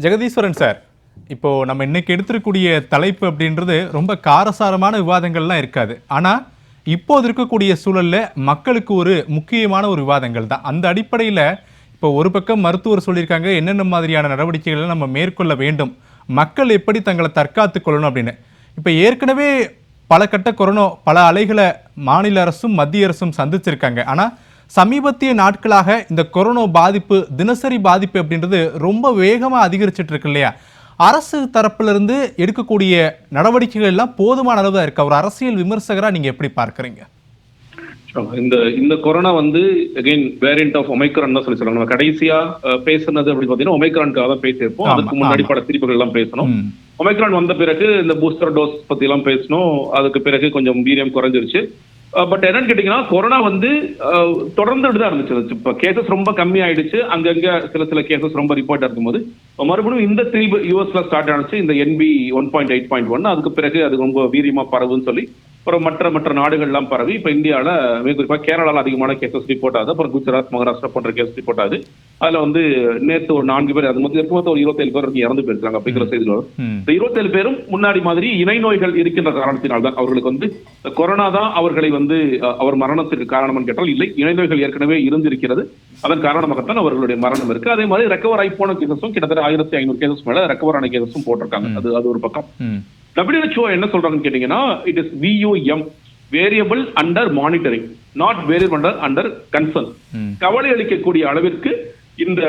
Jegatheeswaran sir இப்போ நம்ம இன்னைக்கு எடுத்திருக்கக்கூடிய தலைப்பு அப்படின்றது ரொம்ப காரசாரமான விவாதங்கள்லாம் இருக்காது. ஆனால் இப்போது இருக்கக்கூடிய சூழலில் மக்களுக்கு ஒரு முக்கியமான ஒரு விவாதங்கள் தான். அந்த அடிப்படையில் இப்போ ஒரு பக்கம் மருத்துவர் சொல்லியிருக்காங்க என்னென்ன மாதிரியான நடவடிக்கைகளை நம்ம மேற்கொள்ள வேண்டும் மக்கள் எப்படி தங்களை தற்காத்து கொள்ளணும் அப்படின்னு. இப்போ ஏற்கனவே பல கட்ட கொரோனா பல அலைகளை மாநில அரசும் மத்திய அரசும் சந்திச்சிருக்காங்க. ஆனால் சமீபத்திய நாட்களாக இந்த கொரோனா பாதிப்பு தினசரி பாதிப்பு அப்படின்றது ரொம்ப வேகமா அதிகரிச்சிட்டு இருக்கு இல்லையா? அரசு தரப்புல இருந்து எடுக்கக்கூடிய நடவடிக்கைகள் எல்லாம் போதுமான அளவு தான் இருக்கு. ஒரு அரசியல் விமர்சகரா நீங்க எப்படி பார்க்கறீங்க? இந்த இந்த கொரோனா வந்து அகைன் வேரியன்ட் ஆஃப் ஒமைக்ரான் தான் சொல்லி சொல்றாங்க. நம்ம கடைசியா பேசுனது அப்படின்னு பாத்தீங்கன்னா ஒமைக்ரானுக்காக தான் பேசியிருப்போம். அதுக்கு முன்னாடி. பல திரிப்புகள் எல்லாம் பேசணும். ஒமைக்ரான் வந்த பிறகு இந்த பூஸ்டர் டோஸ் பத்தி எல்லாம் பேசணும். அதுக்கு பிறகு கொஞ்சம் வீரியம் குறைஞ்சிருச்சு. பட் என்னன்னு கேட்டீங்கன்னா கொரோனா வந்து தொடர்ந்துட்டு தான் இருந்துச்சு. இப்ப கேசஸ் ரொம்ப கம்மி ஆயிடுச்சு அங்கங்க சில சில கேசஸ் ரொம்ப ரிப்போர்ட் இருக்கும்போது. போது மறுபடியும் இந்த த்ரீ யூஎஸ்ல ஸ்டார்ட் ஆனிச்சு. இந்த NB one point eight point one அதுக்கு பிறகு அது ரொம்ப வீரியமா பரவுன்னு சொல்லி அப்புறம் மற்ற மற்ற நாடுகள்லாம் பரவி இப்ப இந்தியால மிக குறிப்பா கேரளால அதிகமான கேசஸ் ரிப்போர்ட் ஆகுது அப்புறம் குஜராத் மகாராஷ்டிரா போன்ற கேஸ் ரிப்போர்ட் ஆகுது அதுல வந்து நேத்து ஒரு நான்கு பேர் அது மொத்தம் இருக்கும்போது ஒரு இருபத்தேழு பேர் இறந்து போயிருக்காங்க அப்படிங்கிற வரும். ம். இந்த இருபத்தேழு பேரும் முன்னாடி மாதிரி இணை நோய்கள் இருக்கின்ற காரணத்தினால் தான் அவர்களுக்கு வந்து கொரோனா தான் அவர்களை வந்து அவர் மரணத்துக்கு காரணம் கேட்டால் இல்லை. இணை நோய்கள் ஏற்கனவே இருந்திருக்கிறது. அதன் காரணமாகத்தான் அவர்களுடைய மரணம் இருக்கு. அதே மாதிரி ரெக்கவர் ஆகி போன கேசஸும் கிட்டத்தட்ட ஆயிரத்தி ஐநூறு கேசஸ் மேல ரெக்கவர் ஆன கேசஸும் போட்டிருக்காங்க. அது அது ஒரு பக்கம். WHO என்ன சொல்றாங்கன்னு கேட்டீங்கன்னா it is VUM variable under monitoring not variable under under concern. கவலை அளிக்கக்கூடிய அளவிற்கு இந்த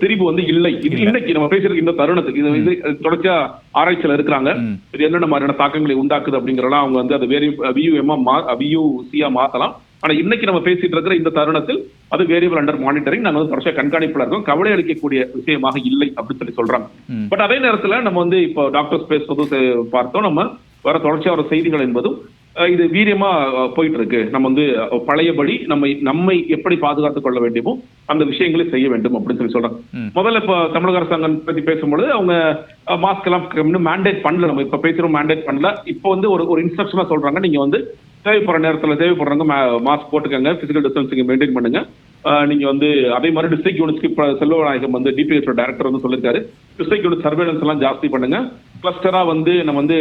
திரிபு வந்து இல்லை. இது இன்னைக்கு நம்ம பேசுறதுக்கு இந்த தருணத்துக்கு. இது இது தொடர்ச்சியா ஆராய்ச்சியில இருக்கிறாங்க. இது என்னென்ன மாதிரியான தாக்கங்களை உண்டாக்குது அப்படிங்கறதெல்லாம் அவங்க வந்து அது வேரி வியூஎம்மா வியூசியா மாத்தலாம். ஆனா இன்னைக்கு நம்ம பேசிட்டு இருக்கிற இந்த தருணத்தில் அது வேரியபிள் அண்டர் மானிட்டரிங் நாங்க வந்து தொடர்ச்சியா கண்காணிப்புல இருக்கோம். கவலை அளிக்கக்கூடிய விஷயமாக இல்லை அப்படின்னு சொல்லி சொல்றாங்க. பட் அதே நேரத்துல நம்ம வந்து இப்போ டாக்டர்ஸ் பேசுவதும் செ- பார்த்தோம். நம்ம வர தொடர்ச்சியா வர செய்திகள் என்பதும் இது வீரியமா போயிட்டு இருக்கு நம்ம வந்து பழையபடி நம்ம நம்மை எப்படி பாதுகாத்துக் கொள்ள வேண்டுமோ அந்த விஷயங்களை செய்ய வேண்டும் அப்படின்னு சொல்லி சொல்றாங்க. முதல்ல இப்போ தமிழக அரசாங்கம் பத்தி பேசும்பொழுது அவங்க மாஸ்க் எல்லாம் மேண்டேட் பண்ணல. நம்ம இப்ப பேசுறோம் மேண்டேட் பண்ணல. இப்போ வந்து ஒரு ஒரு இன்ஸ்ட்ரக்ஷனா சொல்றாங்க. நீங்க வந்து தேவைப்படுற நேரத்துல தேவைப்படுறவங்க மாஸ்க் போட்டுக்கங்க. பிசிக்கல் டிஸ்டன்சிங் மெயின்டைன் பண்ணுங்க. அஹ், நீங்க வந்து அதே மாதிரி டிஸ்ட்ரிக்ட் யூனிட்ஸ்க்கு செல்வநாயகம் வந்து டிபிஎஸ் டைரக்டர் வந்து சொல்லிருக்காரு. டிஸ்ட்ரிக்ட் யூனிட் சர்வேலன்ஸ் எல்லாம் ஜாஸ்தி பண்ணுங்க. கிளஸ்டரா வந்து நம்ம வந்து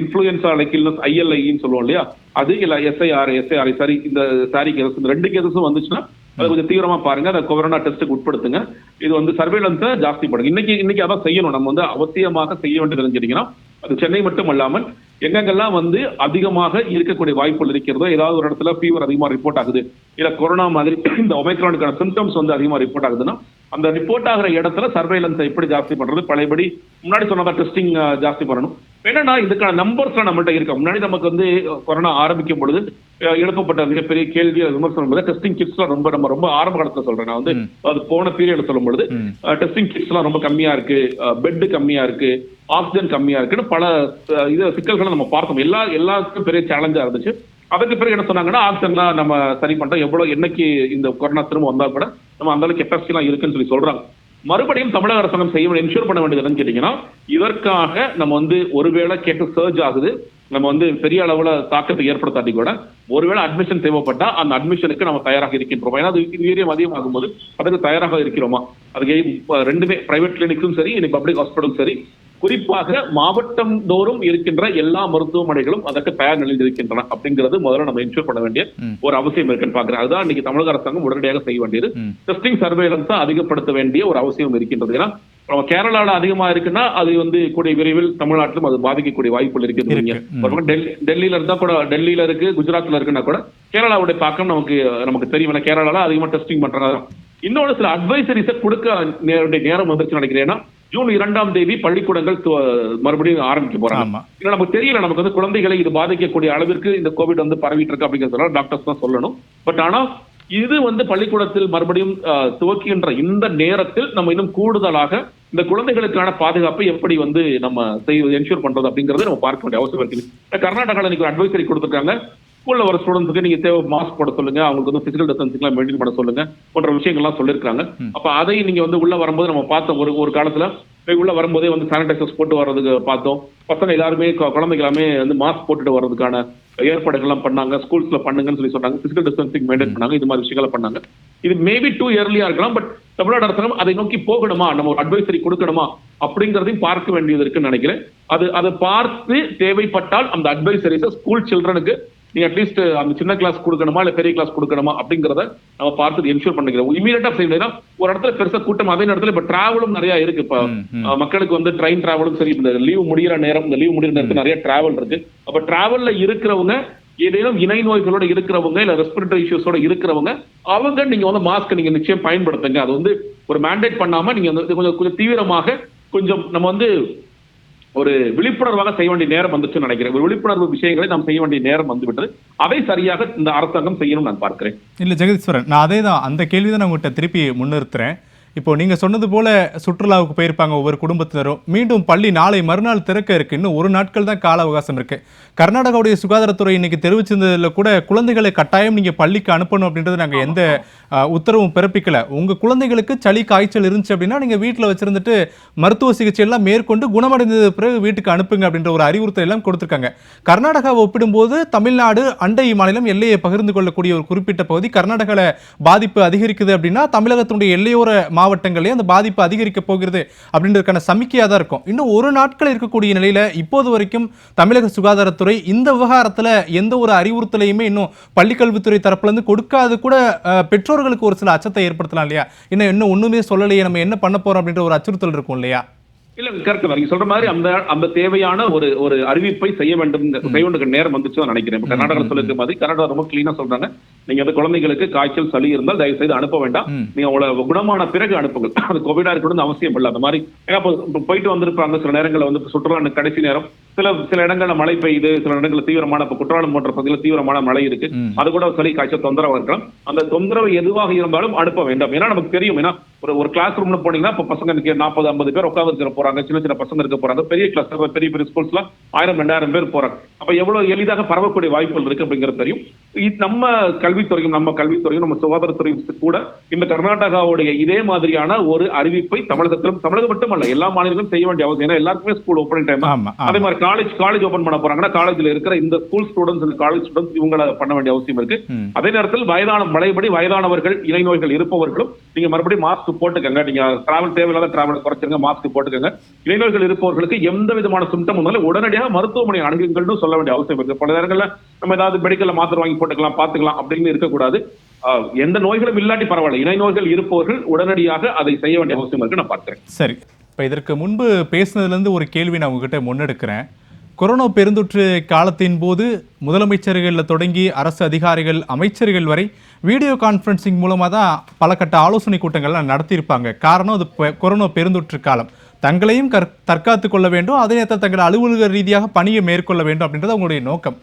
இன்ஃபுளுசா லைக் ஐஎல்ஐன்னு சொல்லுவோம் இல்லையா? அது இல்ல எஸ்ஐஆர் எஸ்ஐஆர் சாரி இந்த சாரி கேசஸ் இந்த ரெண்டு கேசஸும் வந்துச்சுன்னா அது கொஞ்சம் தீவிரமா பாருங்க. அந்த கொரோனா டெஸ்ட்டுக்கு உட்படுத்துங்க. இது வந்து சர்வேலன்ஸை ஜாஸ்தி பண்ணுங்க. இன்னைக்கு இன்னைக்கு அதான் செய்யணும். நம்ம வந்து அவசியமாக செய்ய வேண்டியது தெரிஞ்சிட்டீங்கன்னா அது சென்னை மட்டும் அல்லாமல் எங்கெங்கெல்லாம் வந்து அதிகமாக இருக்கக்கூடிய வாய்ப்புகள் இருக்கிறதோ ஏதாவது ஒரு இடத்துல ஃபீவர் அதிகமா ரிப்போர்ட் ஆகுது இல்லை கொரோனா மாதிரி இந்த ஒமைக்ரானுக்கான சிம்டம்ஸ் வந்து அதிகமா ரிப்போர்ட் ஆகுதுன்னா அந்த ரிப்போர்ட் ஆகிற இடத்துல சர்வேலன்ஸை எப்படி ஜாஸ்தி பண்றது பழையபடி முன்னாடி சொன்னதா டெஸ்டிங் ஜாஸ்தி பண்ணணும். என்னன்னா இதுக்கான நம்பர்ஸ் நம்மள்ட்ட இருக்கு? முன்னாடி நமக்கு வந்து கொரோனா ஆரம்பிக்கும் பொழுது எழுப்பப்பட்ட மிகப்பெரிய கேள்வி விமர்சனம் டெஸ்டிங் கிட்ஸ்லாம் ரொம்ப நம்ம ரொம்ப ஆரம்ப காலத்துல சொல்றேன். நான் வந்து. அது போன பீரியட் சொல்லும் பொழுது. டெஸ்டிங் கிட்ஸ் எல்லாம் ரொம்ப கம்மியா இருக்கு. பெட் கம்மியா இருக்கு. ஆக்சிஜன் கம்மியா இருக்குன்னு பல இது சிக்கல்களை நம்ம பார்த்தோம். எல்லா எல்லாத்துக்கும் பெரிய சேலஞ்சா இருந்துச்சு. அதுக்கு பிறகு என்ன சொன்னாங்கன்னா ஆக்சிஜன்லாம் நம்ம சரி பண்றோம் எவ்வளவு என்னைக்கு இந்த கொரோனா திரும்ப வந்தா கூட நம்ம அந்த அளவுக்கு கெப்பாசிட்டி எல்லாம் இருக்குன்னு சொல்லி சொல்றாங்க. மறுபடியும் தமிழக அரசாங்கம் செய்ய வேண்டிய என்ஷூர் பண்ண வேண்டியது என்னன்னு கேட்டீங்கன்னா இதற்காக நம்ம வந்து ஒருவேளை கேட்டு சர்ஜ் ஆகுது நம்ம வந்து பெரிய அளவுல தாக்கத்தை ஏற்படுத்தாட்டி கூட ஒருவேளை அட்மிஷன் தேவைப்பட்டா அந்த அட்மிஷனுக்கு நம்ம தயாராக இருக்கின்றோம்? ஏன்னா அது வீரியம் அதிகமாகும் போது அதுக்கு தயாராக இருக்கிறோமா? அதுக்கு ரெண்டுமே பிரைவேட் கிளினிக்ஸும் சரி இனி பப்ளிக் ஹாஸ்பிட்டலும் சரி குறிப்பாக மாவட்டம் தோறும் இருக்கின்ற எல்லா மருத்துவமனைகளும் அதற்கு தயார் நிலையில் இருக்கின்றன அப்படிங்கிறது முதல்ல நம்ம இன்ஷூர் பண்ண வேண்டிய. ஒரு அவசியம் இருக்குன்னு பாக்குறேன் அதுதான் இன்னைக்கு தமிழக அரசாங்கம் உடனடியாக செய்ய வேண்டியது. டெஸ்டிங் சர்வேலன்ஸை அதிகப்படுத்த வேண்டிய ஒரு அவசியம் இருக்கின்றது. ஏன்னா கேரளால அதிகமா இருக்குன்னா அது வந்து கூடிய விரைவில் தமிழ்நாட்டிலும் அது பாதிக்கக்கூடிய வாய்ப்புகள் இருக்குது டெல்லியில இருந்தா கூட டெல்லியில இருக்கு குஜராத்ல இருக்குன்னா கூட கேரளாவுடைய தாக்கம் நமக்கு நமக்கு தெரியும். கேரளால அதிகமா டெஸ்டிங் பண்றாங்க இன்னொரு சில அட்வைசரிஸை கொடுக்க நேரம் வந்துருச்சு நினைக்கிறேன். ஏன்னா ஜூன் இரண்டாம் தேதி பள்ளிக்கூடங்கள் மறுபடியும் ஆரம்பிக்க போறாங்க. இல்ல நமக்கு தெரியல நமக்கு வந்து குழந்தைகளை இது பாதிக்கக்கூடிய அளவிற்கு இந்த கோவிட் வந்து பரவிட்டு இருக்கு அப்படிங்கிறதுனால டாக்டர்ஸ் தான் சொல்லணும். பட் ஆனா இது வந்து பள்ளிக்கூடத்தில் மறுபடியும் அஹ், துவக்குகின்ற இந்த நேரத்தில் நம்ம இன்னும் கூடுதலாக இந்த குழந்தைகளுக்கான பாதுகாப்பை எப்படி வந்து நம்ம செய்வது என்ஷூர் பண்றது அப்படிங்கறத நம்ம பார்க்க வேண்டிய அவசியம் இருக்கு இப்ப கர்நாடகால இன்னைக்கு ஒரு அட்வைசரி கொடுத்திருக்காங்க. ஸ்கூல்ல வர ஸ்டூடெண்ட்ஸ்க்கு நீங்க தேவை மாஸ்க் போட சொல்லுங்க. அவங்களுக்கு வந்து பிசிக்கல் டிஸ்டன்சிங்லாம் மெயின்டைன் பண்ண சொல்லுங்க. போன்ற விஷயங்கள்லாம் சொல்லியிருக்காங்க அப்ப அதை நீங்க வந்து உள்ள வரும்போது நம்ம பார்த்தோம் ஒரு ஒரு காலத்துல உள்ள வரும்போதே வந்து சானிடைசர்ஸ் போட்டு வர்றதுக்கு பார்த்தோம். பசங்க எல்லாருமே குழந்தைங்க எல்லாமே வந்து மாஸ்க் போட்டுட்டு வர்றதுக்கான ஏற்பாடுகள்லாம் பண்ணாங்க. ஸ்கூல்ஸ்ல பண்ணுங்கன்னு சொல்லி சொன்னாங்க. பிசிக்கல் டிஸ்டன்சிங் மெயின்டைன் பண்ணாங்க. இது மாதிரி விஷயங்களை பண்ணாங்க. இது மேபி டூ இயர்லியா இருக்கலாம் பட் தமிழ்நாடு அரசாங்கம் அதை நோக்கி போகணுமா? நம்ம ஒரு அட்வைசரி கொடுக்கணுமா? அப்படிங்கறதையும் பார்க்க வேண்டியது இருக்குன்னு நினைக்கிறேன். அது அதை பார்த்து தேவைப்பட்டால் அந்த அட்வைசரிஸை ஸ்கூல் சில்ட்ரனுக்கு நீங்க அட்லீஸ்ட் அந்த சின்ன கிளாஸ் கொடுக்கணுமா இல்ல பெரிய கிளாஸ் கொடுக்கணுமா அப்படிங்கறத நம்ம பார்த்து என்ஷூர் பண்ணிக்கிறோம். இமீடியட்டா செய்ய முடியாது ஒரு இடத்துல பெருசா கூட்டம் அதே நேரத்துல இப்ப டிராவலும் நிறைய இருக்கு. இப்ப மக்களுக்கு வந்து ட்ரெயின் டிராவலும் சரி இந்த லீவ் முடியிற நேரம் இந்த லீவ் முடியிற நேரத்துல நிறைய டிராவல் இருக்கு. அப்ப டிராவல்ல இருக்கிறவங்க ஏதேனும் இணை நோய்களோட இருக்கிறவங்க இல்ல ரெஸ்பிரேட்டரி இஷ்யூஸோட இருக்கிறவங்க அவங்க நீங்க வந்து மாஸ்க் நீங்க நிச்சயம் பயன்படுத்துங்க. அது வந்து ஒரு மேண்டேட் பண்ணாம நீங்க வந்து கொஞ்சம் கொஞ்சம் தீவிரமாக கொஞ்சம் நம்ம வந்து ஒரு விழிப்புணர்வாக செய்ய வேண்டிய நேரம் வந்துச்சுன்னு நினைக்கிறேன். ஒரு விழிப்புணர்வு விஷயங்களை நாம் செய்ய வேண்டிய நேரம் வந்துவிட்டது. அதை சரியாக இந்த அரசாங்கம் செய்யணும் நான் பார்க்கிறேன். இல்லை ஜெகதீஸ்வரன் நான் அதே தான் அந்த கேள்வி தான் நான் உங்கள்கிட்ட திருப்பி முன்னிறுத்துறேன். இப்போ நீங்கள் சொன்னது போல சுற்றுலாவுக்கு போயிருப்பாங்க ஒவ்வொரு குடும்பத்தினரும். மீண்டும் பள்ளி நாளை மறுநாள் திறக்க இருக்கு. இன்னும் ஒரு நாட்கள் தான் கால அவகாசம் இருக்கு. கர்நாடகாவுடைய சுகாதாரத்துறை இன்னைக்கு தெரிவிச்சிருந்ததுல கூட குழந்தைகளை கட்டாயம் நீங்க பள்ளிக்கு அனுப்பணும் அப்படின்றது நாங்க எந்த உத்தரவும் பிறப்பிக்கல. உங்க குழந்தைகளுக்கு சளி காய்ச்சல் இருந்துச்சு அப்படின்னா நீங்க வீட்டில் வச்சிருந்துட்டு மருத்துவ சிகிச்சை எல்லாம் மேற்கொண்டு குணமடைந்தது பிறகு வீட்டுக்கு அனுப்புங்க அப்படின்ற ஒரு அறிவுறுத்தல் எல்லாம் கொடுத்துருக்காங்க. கர்நாடகாவை ஒப்பிடும்போது தமிழ்நாடு அண்டை மாநிலம் எல்லையை பகிர்ந்து கொள்ளக்கூடிய ஒரு குறிப்பிட்ட பகுதி கர்நாடகாவில் பாதிப்பு அதிகரிக்குது அப்படின்னா தமிழகத்தினுடைய எல்லையோர மாவட்டங்களே அந்த பாதிப்பு அதிகரிக்க போகிறது அப்படின்றதுக்கான சமிக்கையாக தான் இருக்கும். இன்னும் ஒரு நாட்கள் இருக்கக்கூடிய நிலையில் இப்போது வரைக்கும் தமிழக சுகாதாரத்துறை இந்த விவகாரத்தில் எந்த ஒரு அறிவுறுத்தலையுமே இன்னும் பள்ளிக்கல்வித்துறை தரப்புலேருந்து கொடுக்காது கூட பெற்றோர்களுக்கு ஒரு சில அச்சத்தை ஏற்படுத்தலாம் இல்லையா? இன்னும் இன்னும் ஒன்றுமே சொல்லலையே நம்ம என்ன பண்ண போகிறோம் அப்படின்ற ஒரு அச்சுறுத்தல் இருக்கும் இல்லையா? இல்ல கரெக்ட் நீங்க சொல்ற மாதிரி அந்த அந்த தேவையான ஒரு ஒரு அறிவிப்பை செய்ய வேண்டும். செய்ய வேண்டிய நேரம் வந்துச்சு நான் நினைக்கிறேன். கர்நாடகா சொல்லிருக்க மாதிரி கர்நாடகா ரொம்ப கிளீனா சொல்றாங்க. நீங்க அந்த குழந்தைகளுக்கு காய்ச்சல் சளி இருந்தால் தயவு செய்து அனுப்ப வேண்டாம். நீங்க உங்களை குணமான பிறகு அனுப்புங்கள். அது கோவிடா இருக்கணும் அவசியம் இல்லை. அந்த மாதிரி போயிட்டு வந்திருப்பாங்க. சில நேரங்களில் வந்து சுற்றுலா கடைசி நேரம். சில சில இடங்கள்ல மழை பெய்யுது. சில இடங்கள்ல தீவிரமான இப்ப குற்றாலம் போன்ற பகுதியில் தீவிரமான மழை இருக்கு. அது கூட சளி காய்ச்சல் தொந்தரவு இருக்கலாம். அந்த தொந்தரவு எதுவாக இருந்தாலும் அனுப்ப வேண்டாம். ஏன்னா நமக்கு தெரியும். ஏன்னா ஒரு ஒரு கிளாஸ் ரூம்ல போனீங்கன்னா இப்ப பசங்க இன்னைக்கு நாற்பது ஐம்பது பேர் உட்காந்து இருக்க போறாங்க சின்ன சின்ன பசங்க இருக்க போறாங்க பெரிய கிளாஸ் பெரிய பெரிய ஸ்கூல்ஸ்ல ஆயிரம் ரெண்டாயிரம் பேர் போறாங்க. அப்ப எவ்வளவு எளிதாக பரவக்கூடிய வாய்ப்புகள் இருக்கு அப்படிங்கிறது தெரியும். நம்ம கல்வித்துறையும் நம்ம கல்வித்துறையும் நம்ம சுகாதாரத்துறையும் கூட இந்த கர்நாடகாவுடைய இதே மாதிரியான ஒரு அறிவிப்பை தமிழகத்திலும் தமிழகம் மட்டுமல்ல எல்லா மாநிலங்களும் செய்ய வேண்டிய அவசியம். ஏன்னா எல்லாருக்குமே ஸ்கூல் ஓப்பனிங் டைம் அதே மாதிரி காலேஜ் காலேஜ் ஓபன் பண்ண போறாங்கன்னா காலேஜ்ல இருக்கிற இந்த ஸ்கூல் ஸ்டூடெண்ட்ஸ் காலேஜ் ஸ்டூடெண்ட்ஸ் இவங்கள பண்ண வேண்டிய அவசியம் இருக்கு. அதே நேரத்தில் வயதான மழைபடி வயதானவர்கள் இணை நோய்கள் இருப்பவர்களும் நீங்க மறுபடியும் மாஸ்க் போட்டுக்கங்க. நீங்க டிராவல் தேவையில்லாத டிராவல் குறைச்சிருங்க மாஸ்க் போட்டுக்கங்க. இணை நோய்கள் இருப்பவர்களுக்கு எந்த விதமான சிம்டம் வந்தாலும் உடனடியாக மருத்துவமனை அணுகுங்கள்னு சொல்ல வேண்டிய அவசியம் இருக்கு. பல நேரங்கள்ல நம்ம ஏதாவது மெடிக்கல்ல மாத்திரை வாங்கி போட்டுக்கலாம் பார்த்துக்கலாம் அப்படின்னு இருக்கக்கூடாது. எந்த நோய்களும் இல்லாட்டி பரவாயில்ல. இணை நோய்கள் இருப்பவர்கள் உடனடியாக அதை செய்ய வேண்டிய அவசியம் இருக்கு நான் பார்க்கிறேன். சரி. இப்போ இதற்கு முன்பு பேசினதுலேருந்து ஒரு கேள்வி நான் உங்ககிட்ட முன்னெடுக்கிறேன். கொரோனா பெருந்தொற்று காலத்தின் போது முதலமைச்சர்களில் தொடங்கி அரசு அதிகாரிகள் அமைச்சர்கள் வரை வீடியோ கான்ஃபரன்சிங் மூலமாக தான் பல கட்ட ஆலோசனை கூட்டங்கள்லாம் நடத்தியிருப்பாங்க. காரணம் அது கொரோனா பெருந்தொற்று காலம். தங்களையும் கற் தற்காத்து கொள்ள வேண்டும். அதே நேரத்தில் தங்கள் அலுவலக ரீதியாக பணியை மேற்கொள்ள வேண்டும் அப்படின்றது அவங்களுடைய நோக்கம்.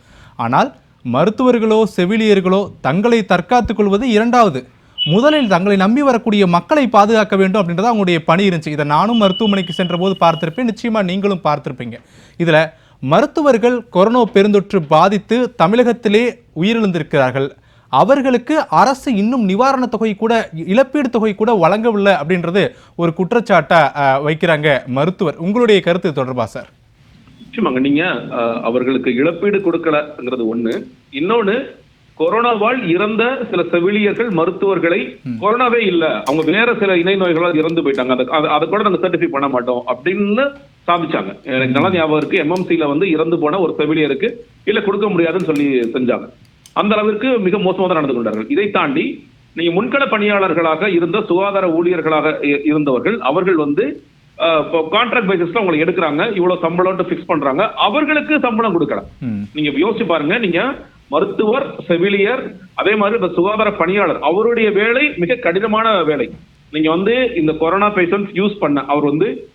ஆனால் மருத்துவர்களோ செவிலியர்களோ தங்களை தற்காத்துக் கொள்வது இரண்டாவது. முதலில் தங்களை நம்பி வரக்கூடிய மக்களை பாதுகாக்க வேண்டும் அப்படின்றத அவங்களுடைய பணி இருந்துச்சு. இதை நானும் மருத்துவமனைக்கு சென்ற போது பார்த்திருப்பேன். நிச்சயமாக நீங்களும் பார்த்துருப்பீங்க. இதில் மருத்துவர்கள் கொரோனா பெருந்தொற்று பாதித்து தமிழகத்திலே உயிரிழந்திருக்கிறார்கள். அவர்களுக்கு அரசு இன்னும் நிவாரணத் தொகை கூட இழப்பீடு தொகை கூட வழங்கவில்லை அப்படின்றது ஒரு குற்றச்சாட்டாக வைக்கிறாங்க மருத்துவர். உங்களுடைய கருத்து தொடர்பா சார்? நிச்சயமாங்க நீங்க அவர்களுக்கு இழப்பீடு கொடுக்கலங்கிறது ஒண்ணு. இன்னொன்னு கொரோனாவால் இறந்த சில செவிலியர்கள் மருத்துவர்களை கொரோனாவே இல்ல. அவங்க வேற சில இணை நோய்களால் இறந்து போயிட்டாங்க. அதை- கூட நாங்க சர்டிஃபை பண்ண மாட்டோம் அப்படின்னு சாதிச்சாங்க. எனக்கு நல்லா ஞாபகம் இருக்கு. எம்எம்சில வந்து இறந்து போன ஒரு செவிலியருக்கு இல்ல கொடுக்க முடியாதுன்னு சொல்லி செஞ்சாங்க. அந்த அளவிற்கு மிக மோசமாக நடந்து கொண்டார்கள். இதை தாண்டி நீங்க முன்கள பணியாளர்களாக இருந்த சுகாதார ஊழியர்களாக இருந்தவர்கள் அவர்கள் வந்து கான்ட்ராக்ட் பேசிஸ்ல அவங்களை எடுக்கிறாங்க. இவ்வளவு சம்பளம்னு ஃபிக்ஸ் பண்றாங்க. அவர்களுக்கு சம்பளம் கொடுக்கல ம். நீங்க யோசிச்சு பாருங்க. நீங்க மருத்துவர் செவிலியர் அதே மாதிரி இந்த சுகாதார பணியாளர் அவருடைய வேலை மிக கடினமான வேலை. நீங்க வந்து இந்த கொரோனா பேஷன்ஸ் யூஸ் பண்ண அவர் வந்து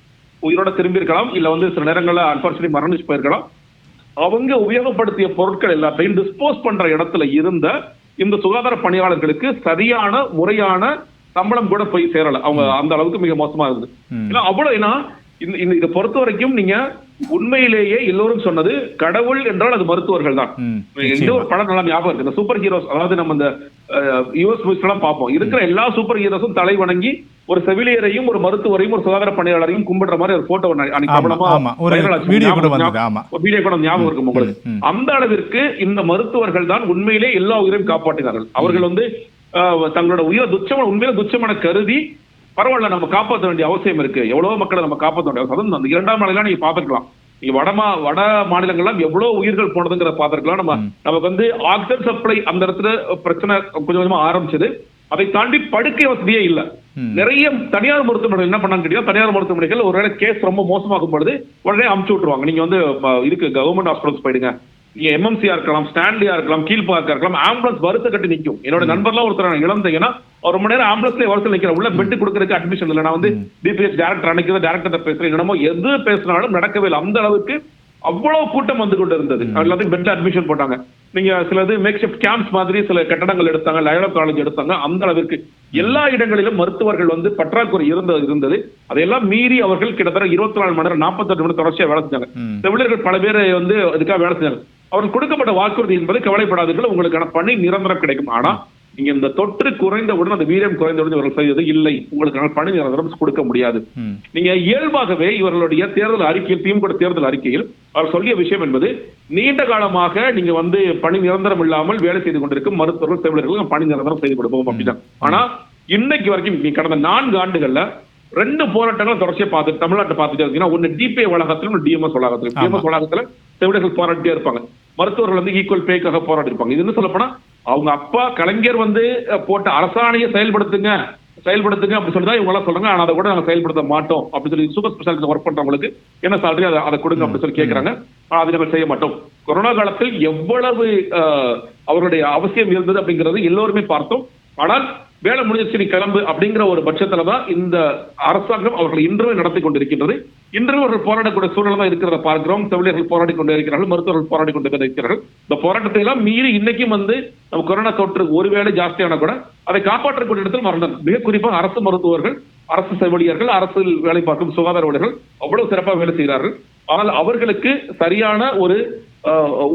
உயிரோட திரும்பி இருக்கலாம் இல்ல வந்து சில நேரங்கள்ல அன்பார்ச்சுனேட் மரணிச்சு போயிருக்கலாம். அவங்க உபயோகப்படுத்திய பொருட்கள் எல்லாத்தையும் டிஸ்போஸ் பண்ற இடத்துல இருந்த இந்த சுகாதார பணியாளர்களுக்கு சரியான முறையான சம்பளம் கூட போய் சேரல. அவங்க அந்த அளவுக்கு மிக மோசமா இருந்தது. ஏன்னா அவ்வளவு ஏன்னா இந்த இதை பொறுத்த வரைக்கும் நீங்க உண்மையிலேயே எல்லோரும் சொன்னது கடவுள் என்றால் அது மருத்துவர்கள் தான். ம், இந்த ஒரு படம் நல்லா ஞாபகம் இருக்கு. இந்த சூப்பர் ஹீரோஸ் அதாவது நம்ம இந்த யூஎஸ் மூவிஸ் எல்லாம் பார்ப்போம். இருக்கிற எல்லா சூப்பர் ஹீரோஸும் தலை வணங்கி ஒரு செவிலியரையும் ஒரு மருத்துவரையும் ஒரு சுகாதார பணியாளரையும் கும்பிடுற மாதிரி ஒரு போட்டோ வீடியோ கூட ஞாபகம். இருக்கும் உங்களுக்கு. அந்த அளவிற்கு இந்த மருத்துவர்கள் தான் உண்மையிலே எல்லா உயிரையும் காப்பாற்றினார்கள். அவர்கள் வந்து தங்களோட உயிரை துச்சமான உண்மையில துச்சமான கருதி பரவாயில்ல நம்ம காப்பாற்ற வேண்டிய அவசியம் இருக்கு. எவ்வளவு மக்களை நம்ம காப்பாற்ற வேண்டிய அவசியம். அந்த இரண்டாம் நாளெல்லாம் நீங்க பாத்துக்கலாம் நீங்க வட மா வட மாநிலங்கள்லாம் எவ்வளவு உயிர்கள் போனதுங்கிற பாத்துருக்கலாம் நம்ம நமக்கு வந்து ஆக்சிஜன் சப்ளை அந்த இடத்துல பிரச்சனை கொஞ்சம் கொஞ்சமா ஆரம்பிச்சது. அதை தாண்டி படுக்கை வசதியே இல்ல. நிறைய தனியார் மருத்துவமனைகள் என்ன பண்ணாங்க கேட்டீங்கன்னா தனியார் மருத்துவமனைகள் ஒருவேளை கேஸ் ரொம்ப மோசமாகும் பொழுது உடனே அமுச்சு விட்டுருவாங்க. நீங்க வந்து இதுக்கு கவர்மெண்ட் ஹாஸ்பிட்டல்ஸ் போயிடுங்க. எம்எம்சியா இருக்கலாம் ஸ்டான்லியா இருக்கலாம் கீழ்பாக்கா இருக்கலாம் ஆம்புலன்ஸ் வறுத்து கட்டி நிக்கும். என்னோட நண்பர்லாம் ஒருத்தர் இழந்தீங்கன்னா அவர் ரொம்ப நேரம் ஆம்புலன்ஸ்ல வரிசையில் நிக்கிற உள்ள பெட் கொடுக்கறதுக்கு அட்மிஷன் இல்லை. நான் வந்து டிபிஎஸ் டேரக்டர் அன்னைக்கு டேரக்டர் பேசுறேன். என்னமோ எது பேசினாலும் நடக்கவே இல்லை. அந்த அளவுக்கு அவ்வளவு கூட்டம் வந்து கொண்டு இருந்தது. எல்லாத்தையும் பெட்ல அட்மிஷன் போட்டாங்க. நீங்க சிலது மேக் ஷிஃப்ட் கேம்ப்ஸ் மாதிரி சில கட்டடங்கள் எடுத்தாங்க லயோலா காலேஜ் எடுத்தாங்க. அந்த அளவிற்கு எல்லா இடங்களிலும் மருத்துவர்கள் வந்து பற்றாக்குறை இருந்தது இருந்தது. அதையெல்லாம் மீறி அவர்கள் கிட்டத்தட்ட இருபத்தி நாலு மணி நேரம் நாற்பத்தெட்டு மணி தொடர்ச்சியா வேலை செஞ்சாங்க. செவிலியர்கள் பல பேர் வந்து அதுக்காக வேலை செஞ்சாங்க. அவர்கள் கொடுக்கப்பட்ட வாக்குறுதி என்பது கவலைப்படாதீர்கள். உங்களுக்கான பணி நிரந்தரம் கிடைக்கும். ஆனா நீங்க இந்த தொற்று குறைந்தவுடன் அந்த வீரியம் குறைந்தவுடன் இவர்கள் செய்தது இல்லை. உங்களுக்கான பணி நிரந்தரம் கொடுக்க முடியாது. நீங்க இயல்பாகவே இவர்களுடைய தேர்தல் அறிக்கையில் திமுக தேர்தல் அறிக்கையில் அவர் சொல்லிய விஷயம் என்பது நீண்ட காலமாக நீங்க வந்து பணி நிரந்தரம் இல்லாமல் வேலை செய்து கொண்டிருக்கும் மருத்துவர்கள் செவிலியர்கள் பணி நிரந்தரம் செய்து கொடுப்போம் அப்படின்னா. ஆனா இன்னைக்கு வரைக்கும் நீ கடந்த நான்கு ஆண்டுகள்ல ரெண்டு போராட்டங்களும் தொடர்ச்சியா பார்த்துட்டு தமிழ்நாட்டை பார்த்துட்டே இருக்கீங்கன்னா ஒன்னு டிபிஐ வளாகத்திலும் டிஎம்எஸ் வளாகத்திலும். டிஎம்எஸ் வளாகத்துல செவிலியர்கள் போராடிட்டே இருப்பாங்க. மருத்துவர்கள் வந்து ஈக்குவல் பேக்காக போராடி இருப்பாங்க. இது என்ன சொல்லப்போனா அவங்க அப்பா கலைஞர் வந்து போட்ட அரசாணையை செயல்படுத்துங்க செயல்படுத்துங்க அப்படி சொல்லி தான் இவங்களாம் சொல்றாங்க. ஆனால் அதை கூட நாங்கள் செயல்படுத்த மாட்டோம் அப்படின்னு சொல்லி சூப்பர் ஸ்பெஷாலிட்டி ஒர்க் பண்றவங்களுக்கு என்ன சேலரி அதை அதை கொடுங்க அப்படின்னு சொல்லி கேக்குறாங்க. அதை நாங்கள் செய்ய மாட்டோம். கொரோனா காலத்தில் எவ்வளவு அஹ், அவருடைய அவசியம் இருந்தது அப்படிங்கிறது எல்லோருமே பார்த்தோம். ஆனால் வேலை முடிஞ்சிச்சு நீ கிளம்பு அப்படிங்கிற ஒரு பட்சத்துல தான் இந்த அரசாங்கம் அவர்கள் இன்றும் நடத்தி கொண்டிருக்கின்றது. இன்றும் அவர்கள் போராடக்கூடிய சூழ்நிலை தான் இருக்கிறத பார்க்கிறோம். செவிலியர்கள் போராடி கொண்டிருக்கிறார்கள் மருத்துவர்கள் போராடி கொண்டிருக்கிறார்கள் இந்த போராட்டத்தை எல்லாம் மீறி இன்னைக்கும் வந்து நம்ம கொரோனா தொற்று ஒருவேளை ஜாஸ்தியான கூட அதை காப்பாற்றக்கூடிய இடத்தில் மரணம் மிக குறிப்பாக அரசு மருத்துவர்கள் அரசு செவிலியர்கள் அரசு வேலை பார்க்கும் சுகாதார ஊழியர்கள் அவ்வளவு சிறப்பாக வேலை செய்கிறார்கள். ஆனால் அவர்களுக்கு சரியான ஒரு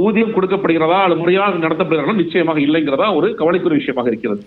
ஊதியம் கொடுக்கப்படுகிறதா அல்லது முறையாக நடத்தப்படுகிறதா நிச்சயமாக இல்லைங்கிறதா ஒரு கவலைக்குரிய விஷயமாக இருக்கிறது.